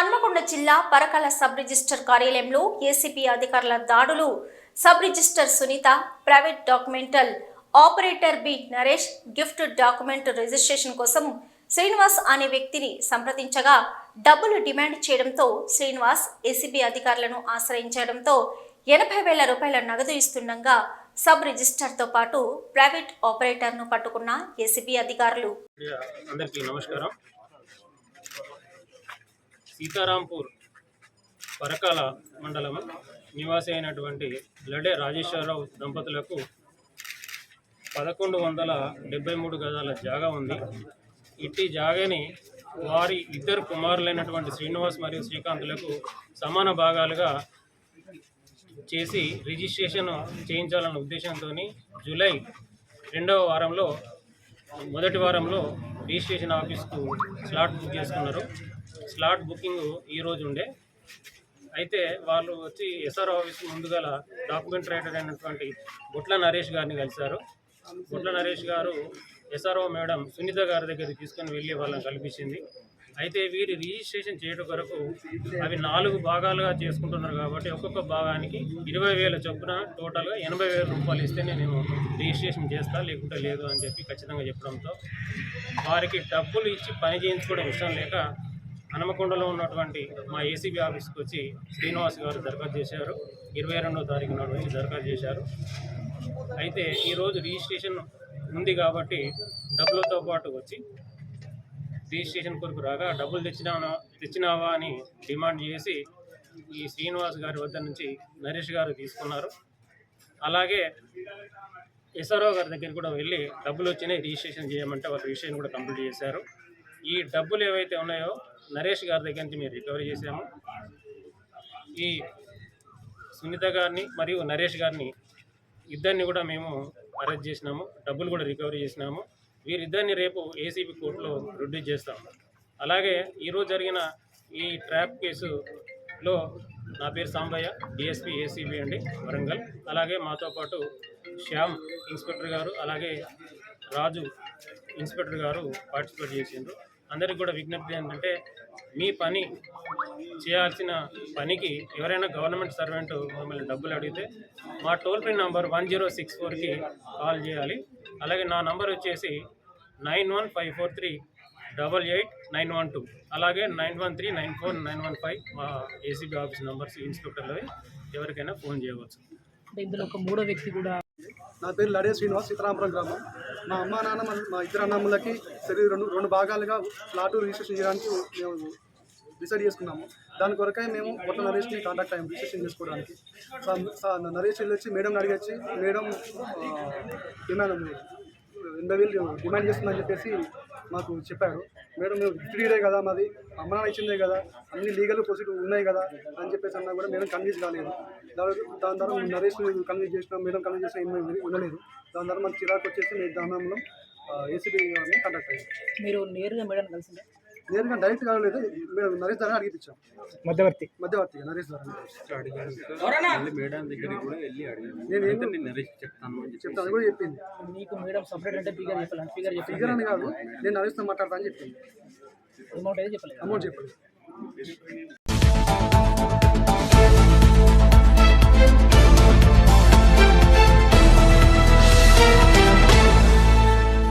హన్మకొండ జిల్లా Parakala sub register కార్యాలయంలో ACP అధికారుల దాడులు. Sub register Sunitha private documental operator B Naresh gift document registration కోసం శ్రీనివాస్ అనే వ్యక్తిని సంప్రదించగా డబ్బులు డిమాండ్ చేయడంతో శ్రీనివాస్ ఏసీబీ అధికారులను ఆశ్రయించడంతో ఎనభై వేల రూపాయల నగదు ఇస్తుండగా సబ్ రిజిస్టర్తో పాటు ప్రైవేట్ ఆపరేటర్ను పట్టుకున్న ఏసీబీ అధికారులు. అందరికీ నమస్కారం. సీతారాంపూర్ పరకాల మండలం నివాసి అయినటువంటి లడే రాజేశ్వరరావు దంపతులకు పదకొండు వందల డెబ్బై మూడు గజాల జాగా ఉంది. ఇట్టి జాగాని వారి ఇద్దరు కుమారులైనటువంటి శ్రీనివాస్ మరియు శ్రీకాంత్లకు సమాన భాగాలుగా చేసి రిజిస్ట్రేషన్ చేయించాలన్న ఉద్దేశంతో జూలై రెండవ వారంలో మొదటి వారంలో రిజిస్ట్రేషన్ ఆఫీస్కు స్లాట్ బుక్ చేసుకున్నారు. స్లాట్ బుకింగ్ ఈరోజు ఉండే. అయితే వాళ్ళు వచ్చి ఎస్ఆర్ ఆఫీస్ ముందుగల డాక్యుమెంట్ రైటర్ అయినటువంటి బుట్ల నరేష్ గారిని కలిశారు. బుట్ల నరేష్ గారు ఎస్ఆర్ఓ మేడం సునీత గారి దగ్గరికి తీసుకొని వెళ్ళి వాళ్ళని కల్పించింది. అయితే వీరి రిజిస్ట్రేషన్ చేయడం కొరకు అవి నాలుగు భాగాలుగా చేసుకుంటున్నారు కాబట్టి ఒక్కొక్క భాగానికి ఇరవై వేల చొప్పున టోటల్గా ఎనభై వేల రూపాయలు ఇస్తేనే నేను రిజిస్ట్రేషన్ చేస్తా లేకుంటే లేదు అని చెప్పి ఖచ్చితంగా చెప్పడంతో వారికి డబ్బులు ఇచ్చి పని చేయించుకోవడం ఇష్టం లేక హనుమకొండలో ఉన్నటువంటి మా ఏసీబీ ఆఫీస్కి వచ్చి శ్రీనివాస్ గారు దరఖాస్తు చేశారు. ఇరవై రెండవ తారీఖు నాడు వచ్చి దరఖాస్తు చేశారు. అయితే ఈరోజు రిజిస్ట్రేషన్ ఉంది కాబట్టి డబ్బులతో పాటు వచ్చి రిజిస్ట్రేషన్ కొరకు రాగా డబ్బులు తెచ్చినా తెచ్చినావా అని డిమాండ్ చేసి ఈ శ్రీనివాస్ గారి వద్ద నుంచి నరేష్ గారు తీసుకున్నారు. అలాగే ఎస్ఆర్ఓ గారి దగ్గర కూడా వెళ్ళి డబ్బులు వచ్చినాయి రిజిస్ట్రేషన్ చేయమంటే వాళ్ళు రిజిస్ట్రేషన్ కూడా కంప్లీట్ చేశారు. ఈ డబ్బులు ఏవైతే ఉన్నాయో నరేష్ గారి దగ్గర నుంచి మేము రికవరీ చేశాము. ఈ సునీత గారిని మరియు నరేష్ గారిని ఇద్దరిని కూడా మేము అరెస్ట్ చేసినాము. డబ్బులు కూడా రికవరీ చేసినాము. వీరిద్దరిని రేపు ఏసీబీ కోర్టులో ప్రొడ్యూస్ చేస్తాము. అలాగే ఈరోజు జరిగిన ఈ ట్రాప్ కేసులో నా పేరు సాంబయ్య డిఎస్పీ ఏసీబీ అండి వరంగల్. అలాగే మాతో పాటు శ్యామ్ ఇన్స్పెక్టర్ గారు అలాగే రాజు ఇన్స్పెక్టర్ గారు పార్టిసిపేట్ చేసిండ్రు. అందరికి కూడా విజ్ఞప్తి ఏంటంటే మీ పని చేయాల్సిన పనికి ఎవరైనా గవర్నమెంట్ సర్వెంట్ మమ్మల్ని డబ్బులు అడిగితే మా toll free number one zero six ఫోర్కి కాల్ చేయాలి. అలాగే నా నంబర్ వచ్చేసి nine one five four three double eight nine one two. అలాగే nine one three nine four nine one five మా ఏసీబీ ఆఫీస్ నంబర్స్ ఇన్స్పెక్టర్లవి ఎవరికైనా ఫోన్ చేయవచ్చు. ఇందులో ఒక మూడో వ్యక్తి కూడా నా పేరు లడే శ్రీనివాస్ సీతారామపురం గ్రామం. మా అమ్మ నాన్న మా- ఇద్దరు అన్నమ్మలకి సరి రెండు రెండు భాగాలుగా ప్లాటు రిజిస్ట్రేషన్ చేయడానికి మేము డిసైడ్ చేసుకున్నాము. దాని కొరకై మేము కొత్త నరేష్ని కాంటాక్ట్ అయ్యాము రిజిస్ట్రేషన్ చేసుకోవడానికి. నరేష్ వెళ్ళి వచ్చి మేడం అడిగొచ్చి మేడం డిమాండ్ ఎనభై వేలు డిమాండ్ చేస్తుందని చెప్పేసి మాకు చెప్పారు. మేడం మేము గిఫ్ట్ కదా మాది. అమ్మ నాన్న ఇచ్చిందే కదా. అన్ని లీగల్ ప్రొసీడ్ ఉన్నాయి కదా అని చెప్పేసి అన్నా కూడా మేడం కన్విన్స్ కాలేదు. దాని దాని ద్వారా నరేష్ కన్విన్స్ చేసినా మేడం కన్విన్స్ చేసిన ఏం ఉండలేదు. దాని ద్వారా మనకి చిరాకు వచ్చేసి మేము దానంలో ఏసీబీ గారిని అయ్యాం. మీరు నేరుగా మేడం కలిసిందా? నేరుగా డైరెక్ట్ కాలేదు మేము నరేష్ ద్వారా అడిగిపించాం మధ్యవర్తి. మధ్యవర్తిగా నరేష్ ద్వారా. మేడం దగ్గరికి కూడా వెళ్ళి అడిగాను. నేను నరేష్ చెప్తాను చెప్తాను అది కూడా చెప్పింది. మీకు మేడం సపరేట్ అంటే ఫిగర్ చెప్పాలి? ఫిగర్ ఫిగర్ అని కాదు. నేను నరేష్తో మాట్లాడతా అని చెప్పింది. అమౌంట్ అయితే చెప్పలేదు. అమౌంట్ చెప్పలేదు.